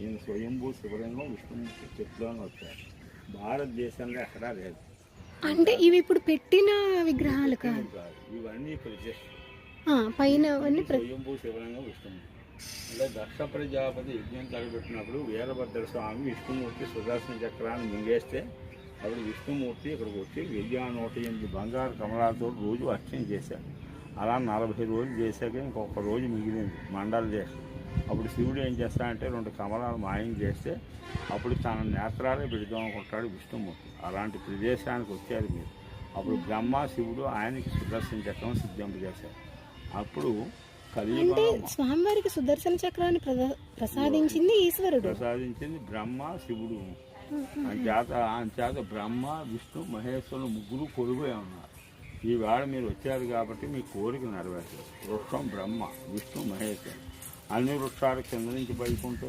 ఈయన స్వయంభూ శివలింగం విష్ణుమూర్తి చెట్లోనే వచ్చారు భారతదేశంలో ఎక్కడా లేదు. అంటే ఇవి ఇప్పుడు పెట్టిన విగ్రహాలు కాదు. ఇవన్నీ ప్రతిష్ట ఆ, పైన స్వయంభూ శివలింగం విష్ణుమూర్తి అంటే దక్ష ప్రజాపతి యజ్ఞం తలపెట్టినప్పుడు వీరభద్ర స్వామి విష్ణుమూర్తి సుదర్శన చక్రాన్ని మింగేస్తే అప్పుడు విష్ణుమూర్తి ఇక్కడికి వచ్చి వెయ్యి నూట ఎనిమిది బంగారు కమలాలతో రోజు అర్చన చేశాడు. అలా నలభై రోజులు చేశాక ఇంకొక రోజు మిగిలింది మండల చేసి అప్పుడు శివుడు ఏం చేస్తాడంటే రెండు కమలాలు మాయం చేస్తే అప్పుడు తన నేత్రాలే పెడదాం అనుకుంటాడు విష్ణుమూర్తి. అలాంటి ప్రదేశానికి వచ్చారు మీరు. అప్పుడు బ్రహ్మ శివుడు ఆయనకి సుదర్శన చక్రం సిద్ధింపజేశారు అప్పుడు అంటే స్వామివారికి సుదర్శన చక్రాన్ని ప్రసాదించింది ఈశ్వరుడు. ప్రసాదించింది బ్రహ్మ శివుడు. అంచేత అంచేత బ్రహ్మ విష్ణు మహేశ్వరులు ముగ్గురు కొలుగునే ఉన్నారు. ఈవేళ మీరు వచ్చారు కాబట్టి మీ కోరిక నెరవేర్చారు వృక్షం బ్రహ్మ విష్ణు మహేశ్వరుడు. అన్ని వృక్షాలు కింద నుంచి పైకుంటే